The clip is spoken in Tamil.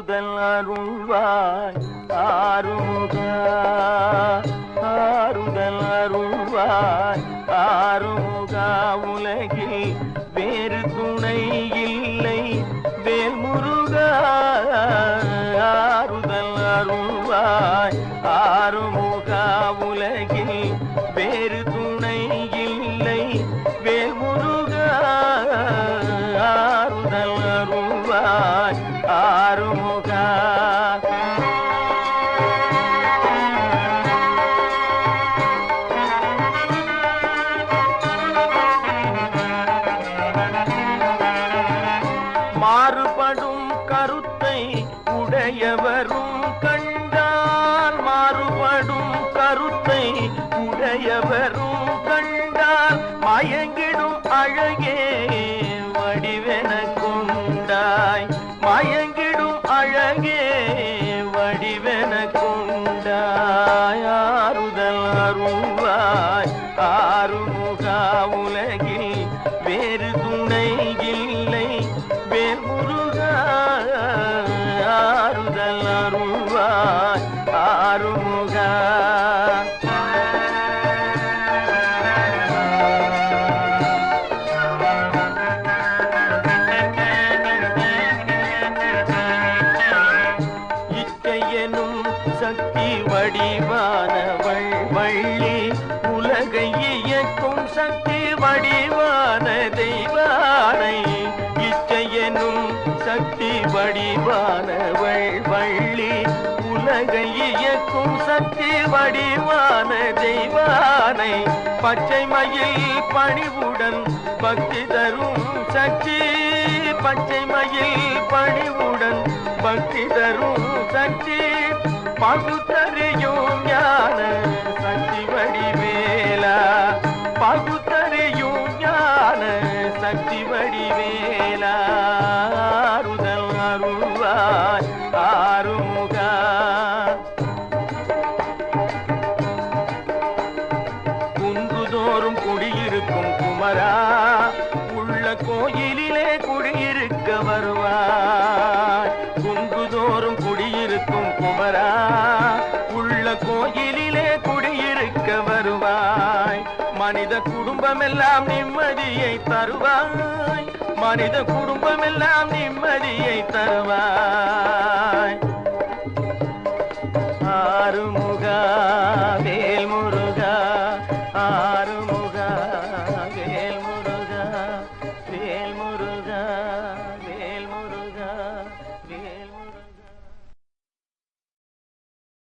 ஆறுதல் அருள்வாய் ஆறுமுகா ஆறுதல் அருள்வாய் ஆறுமுகா உலகில் வேறு துணை இல்லை வேல் முருகா ஆறுதல் அருள்வாய் ஆறுமுக ஆறுமுகா மாறுபடும் கருத்தை உடையவரும் கண்டால் மாறுபடும் கருத்தை ஆறுமுகா உலகில் வேறு துணை இல்லை. வேல் முருகா ஆறுதல் அருள்வாய் ஆறுமுகா. சக்தி வடிவானவள் வள்ளி வடிவான தெய்வானை இச்சையனும் சக்தி வடிவானவள் வள்ளி உலகை இயக்கும் சக்தி வடிவான தெய்வானை பச்சை மயில் பணிவுடன் பக்தி தரும் சக்தி பச்சை மயில் பணிவுடன் பக்தி தரும் சக்தி பகுத்தறியும் வருவாரா? உள்ள கோயிலிலே குடியிருக்க வருவார். குங்குதோறும் குடியிருக்கும் குமரா. உள்ள கோயிலிலே குடியிருக்க வருவாய். மனித குடும்பமெல்லாம் நிம்மதியை தருவாய். மனித குடும்பமெல்லாம் நிம்மதியை தருவாய்.